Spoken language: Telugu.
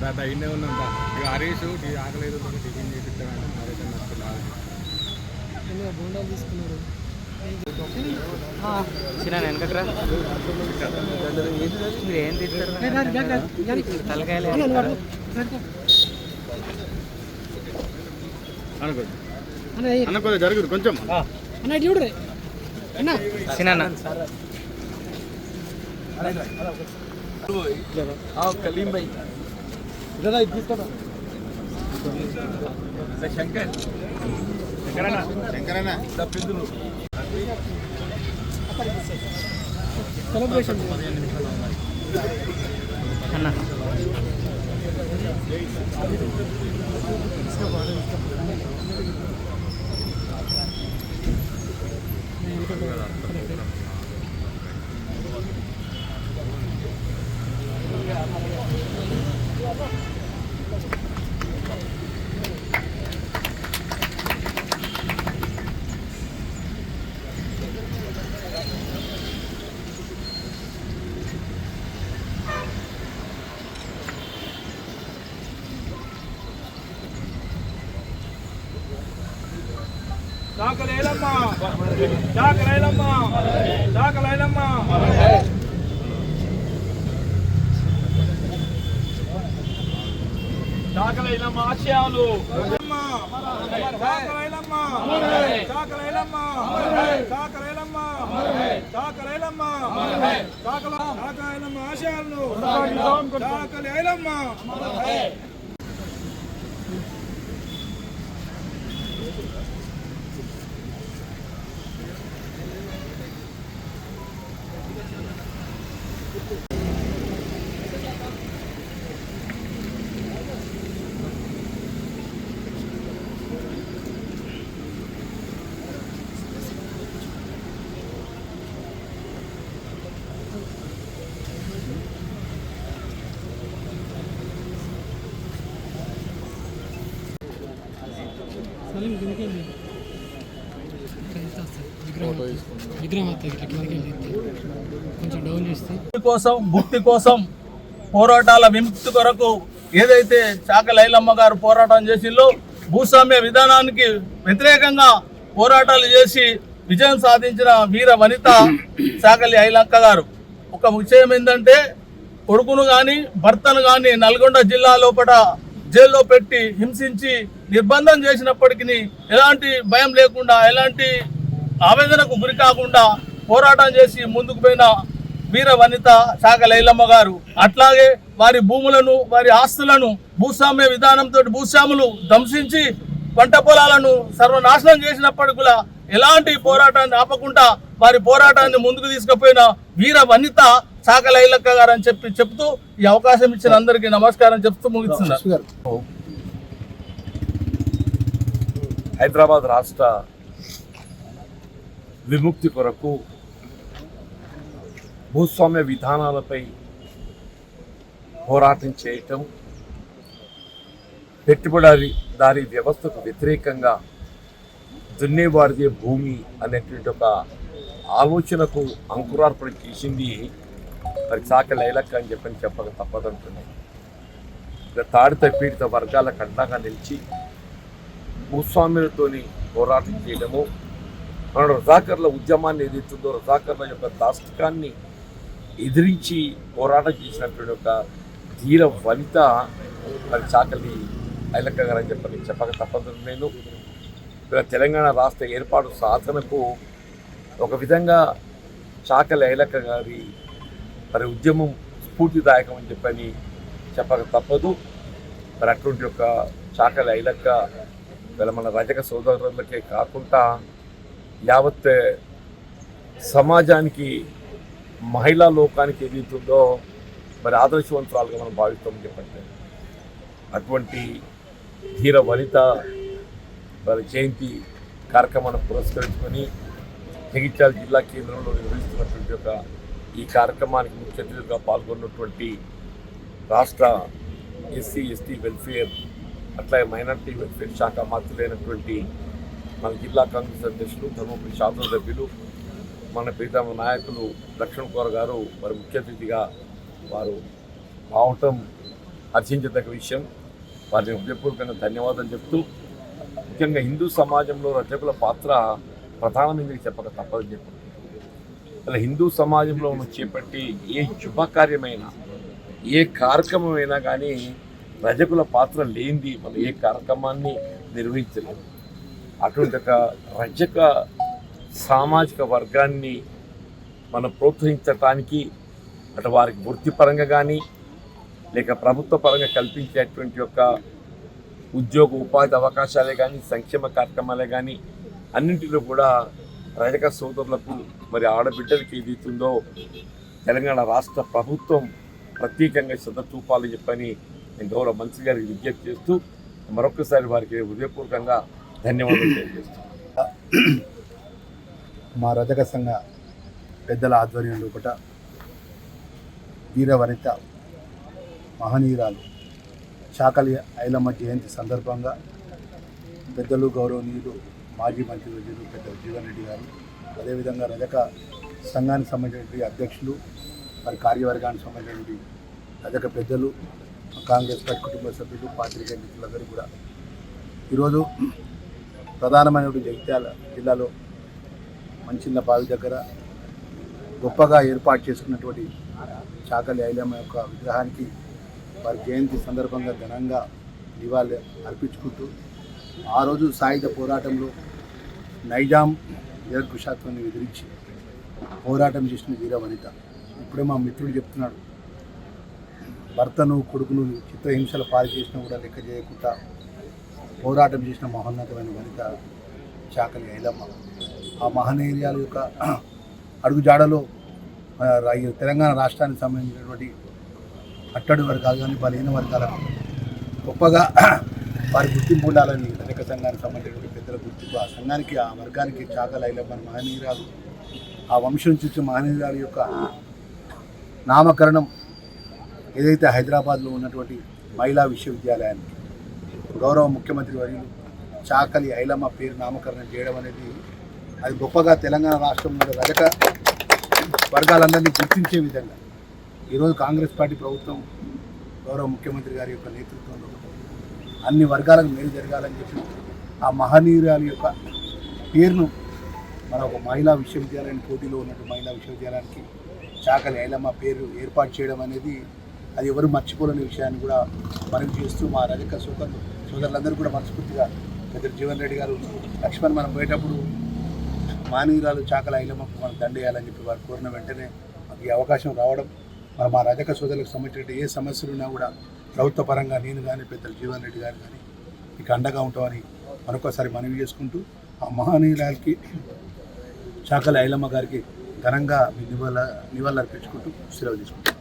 దాదా ఇన్నే ఉందంట ఇక హరీష్ టీ ఆకలేదు టిఫిన్ చేపిస్తామంటే మరైతే నాకు లాగు. బోండాలు తీసుకున్నారు? చిన్న వెనకట్రా మీరు ఏం తింటారు తలకాయలు అనుకో. అన్న కొద్దిగా జరుగుదు కొంచెం. అన్న ఇటు చూడు రే. అన్న. చిన్న కలీం భాయ్ శంకర్ శంకరన్న శంకరన్న సెలబ్రేషన్ అన్న చాకలేలమ్మా చాకలేలమ్మా చాకలేలమ్మా చాకలేలమ్మా ఆశయాలు చాకలేలమ్మా చాకలేలమ్మా చాకలేలమ్మా చాకలేలమ్మా చాకల చాకలేలమ్మా ఆశయాలను చాకలేలమ్మా సలీం కిందకి వెళ్ళి ఇక్కడ ఎంత వస్తుంది విగ్రహం కోసం భుక్తి కోసం పోరాటాల విముక్తి కొరకు ఏదైతే చాక లైలమ్మ గారు పోరాటం చేసిందో భూస్వామ్య విధానానికి వ్యతిరేకంగా పోరాటాలు చేసి విజయం సాధించిన వీర వనిత చాకలి ఐలక్క గారు. ఒక విషయం ఏంటంటే కొడుకును కానీ భర్తను కానీ నల్గొండ జిల్లా లోపల జైల్లో పెట్టి హింసించి నిర్బంధం చేసినప్పటికీ ఎలాంటి భయం లేకుండా ఎలాంటి ఆవేదనకు గురి కాకుండా పోరాటం చేసి ముందుకు పోయిన వీర వనిత శాఖ లైలమ్మ గారు. అట్లాగే వారి భూములను వారి ఆస్తులను భూస్వామ్య విధానంతో భూస్వాములు ధ్వంసించి పంట పొలాలను సర్వనాశనం చేసినప్పటికి కూడా ఎలాంటి పోరాటాన్ని ఆపకుండా వారి పోరాటాన్ని ముందుకు తీసుకుపోయిన వీర వనిత శాఖ లైలక్క గారు అని చెప్పి చెప్తూ ఈ అవకాశం ఇచ్చిన అందరికీ నమస్కారం చెప్తూ ముగిస్తున్నారు హైదరాబాద్ రాష్ట్ర విముక్తి కొరకు భూస్వామ్య విధానాలపై పోరాటం చేయటం పెట్టుబడి దారి వ్యవస్థకు వ్యతిరేకంగా దున్నేవారిదే భూమి అనేటువంటి ఒక ఆలోచనకు అంకురార్పణ చేసింది మరి చాక లైలక్క అని చెప్పని చెప్పక తప్పదంటున్నాయి. ఇక తాడిత పీడిత వర్గాలకు అండగా నిలిచి భూస్వాములతోని పోరాటం చేయడము మన రజాకర్ల ఉద్యమాన్ని ఏదైతుందో రజాకర్ల యొక్క దాష్టికాన్ని ఎదిరించి పోరాటం చేసినటువంటి ఒక ధీర వనిత మరి చాకలి ఐలక్క గారు అని చెప్పని చెప్పక తప్పదు. నేను తెలంగాణ రాష్ట్ర ఏర్పాటు సాధనకు ఒక విధంగా చాకలి ఐలక్క గారి మరి ఉద్యమం స్ఫూర్తిదాయకం అని చెప్పని చెప్పక తప్పదు. మరి అటువంటి ఒక చాకలి ఐలక్క ఇలా మన రజక సోదరులకే కాకుండా యావత్ సమాజానికి మహిళా లోకానికి ఏదైతుందో మరి ఆదర్శవంతురాలుగా మనం భావిస్తామని చెప్పండి. అటువంటి ధీర వనిత మరి జయంతి కార్యక్రమాన్ని పురస్కరించుకొని జగిత్యాల జిల్లా కేంద్రంలో నిర్వహిస్తున్నటువంటి ఒక ఈ కార్యక్రమానికి ముఖ్య అతిథులుగా పాల్గొన్నటువంటి రాష్ట్ర ఎస్సీ ఎస్టీ వెల్ఫేర్ అట్లాగే మైనార్టీ వెల్ఫేర్ శాఖ మంత్రులైనటువంటి మన జిల్లా కాంగ్రెస్ అధ్యక్షులు ధర్మపురి శాసనసభ్యులు మన ప్రీతమ నాయకులు లక్ష్మణ్ కుమార్ గారు వారి ముఖ్య అతిథిగా వారు రావటం హర్షించదగ్గ విషయం. వారిని హృదయపూర్వకంగా ధన్యవాదాలు చెప్తూ ముఖ్యంగా హిందూ సమాజంలో రచకుల పాత్ర ప్రధానమైనది చెప్పక తప్పదని చెప్పి అలా హిందూ సమాజంలో చేపట్టి ఏ శుభకార్యమైనా ఏ కార్యక్రమమైనా కానీ రజకుల పాత్ర లేనిది మనం ఏ కార్యక్రమాన్ని నిర్వహించలేము అటువంటి ఒక రజక సామాజిక వర్గాన్ని మనం ప్రోత్సహించటానికి అటు వారికి వృత్తిపరంగా కానీ లేక ప్రభుత్వ పరంగా కల్పించేటువంటి యొక్క ఉద్యోగ ఉపాధి అవకాశాలే కానీ సంక్షేమ కార్యక్రమాలే కానీ అన్నింటిలో కూడా రజక సోదరులకు మరి ఆడబిడ్డలకి ఏదైతుందో తెలంగాణ రాష్ట్ర ప్రభుత్వం ప్రత్యేకంగా శ్రద్ధ చూపాలని చెప్పని నేను గౌరవ మంత్రి గారికి విజ్ఞప్తి చేస్తూ మరొకసారి వారికి హృదయపూర్వకంగా ధన్యవాదాలు తెలియజేస్తాను మా రజక సంఘ పెద్దల ఆధ్వర్యంలో ఒకట వీరవనిత మహనీయురాలు చాకలి ఐలమ్మ జయంతి సందర్భంగా పెద్దలు గౌరవనీయులు మాజీ మంత్రి వర్యులు పెద్ద జీవన్ రెడ్డి గారు అదేవిధంగా రజక సంఘానికి సంబంధించినటువంటి అధ్యక్షులు మరి కార్యవర్గానికి సంబంధించినటువంటి రజక పెద్దలు కాంగ్రెస్ పార్టీ కుటుంబ సభ్యులు పాత్రికేయ మిత్రులందరూ కూడా. ఈరోజు ప్రధానమైనటువంటి జగిత్యాల జిల్లాలో మంచిన్న బావి దగ్గర గొప్పగా ఏర్పాటు చేసుకున్నటువంటి చాకలి ఐలమ్మ యొక్క విగ్రహానికి వారి జయంతి సందర్భంగా ఘనంగా నివాళి అర్పించుకుంటూ ఆ రోజు సాయుధ పోరాటంలో నైజాం నిరంకుశాత్వాన్ని ఎదిరించి పోరాటం చేసిన వీర వనిత ఇప్పుడే మా మిత్రుడు చెప్తున్నాడు భర్తను కొడుకును చిత్రహింసలు పాలు చేసినా కూడా లెక్క చేయకుండా పోరాటం చేసిన మహోన్నతమైన వనిత చాకలి ఐలమ్మ. ఆ మహనీయాల యొక్క అడుగుజాడలో తెలంగాణ రాష్ట్రానికి సంబంధించినటువంటి అట్టడి వర్గాలు కానీ బలహీన వర్గాలకు గొప్పగా వారి గుర్తింపు ఉండాలని రెక్క సంఘానికి సంబంధించినటువంటి పెద్దల గుర్తింపు. ఆ సంఘానికి ఆ వర్గానికి చాకలి ఐలమ్మ మహనీయురాలు ఆ వంశం చూసి మహనీయురాలు యొక్క నామకరణం ఏదైతే హైదరాబాద్లో ఉన్నటువంటి మహిళా విశ్వవిద్యాలయానికి గౌరవ ముఖ్యమంత్రి వర్యులు చాకలి ఐలమ్మ పేరు నామకరణం చేయడం అనేది అది గొప్పగా తెలంగాణ రాష్ట్రంలో రజక వర్గాలందరినీ గుర్తించే విధంగా ఈరోజు కాంగ్రెస్ పార్టీ ప్రభుత్వం గౌరవ ముఖ్యమంత్రి గారి యొక్క నేతృత్వంలో అన్ని వర్గాలకు మేలు జరగాలని చెప్పి ఆ మహనీయురాలి యొక్క పేరును మన ఒక మహిళా విశ్వవిద్యాలయం పోటీలో ఉన్నట్టు మహిళా విశ్వవిద్యాలయానికి చాకలి ఐలమ్మ పేరు ఏర్పాటు చేయడం అనేది అది ఎవరు మర్చిపోలేని విషయాన్ని కూడా మనవి చేస్తూ మా రజక సోదరులు సోదరులందరూ కూడా మనస్ఫూర్తిగా పెద్ద జీవన్ రెడ్డి గారు లక్ష్మణ్ మనం పోయేటప్పుడు మానవీరాలు చాకల ఐలమ్మకు మనం దండేయాలని చెప్పి వారు కోరిన వెంటనే మాకు ఈ అవకాశం రావడం మరి మా రజక సోదరులకు సంబంధించిన ఏ సమస్యలు ఉన్నా కూడా ప్రభుత్వ పరంగా నేను కానీ పెద్దలు జీవన్ రెడ్డి గారు కానీ మీకు అండగా ఉంటామని మరొకసారి మనవి చేసుకుంటూ ఆ మహానీయులకి చాకల ఐలమ్మ గారికి ఘనంగా మీ నివాళ నివాళులు అర్పించుకుంటూ సెలవు తీసుకుంటాం